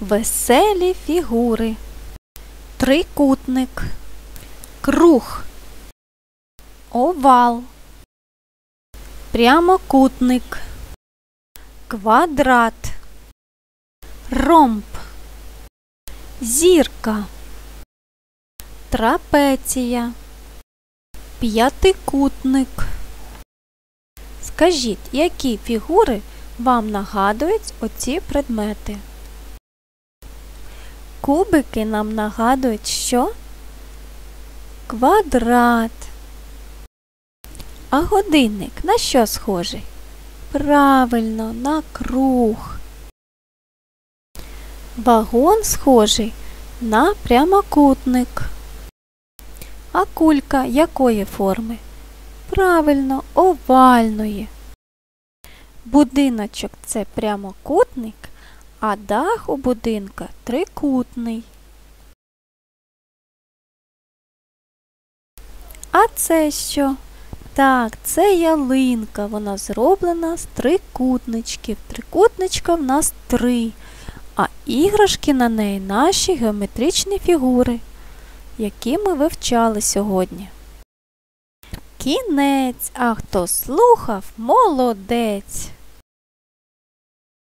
веселі фігури. Трикутник, круг, овал, прямокутник, квадрат, ромб, зірка, трапеція, п'ятикутник. Скажіть, які фігури вам нагадують оці предмети? Кубики нам нагадують, що? Квадрат. А годинник на що схожий? Правильно, на круг. Вагон схожий на прямокутник. А кулька якої форми? Правильно, овальної. Будиночок це прямокутник, а дах у будинка трикутний. А це що? Так, це ялинка. Вона зроблена з трикутничків. Трикутничка в нас три, а іграшки на неї наші геометричні фігури, які ми вивчали сьогодні. Кінець, а хто слухав, молодець.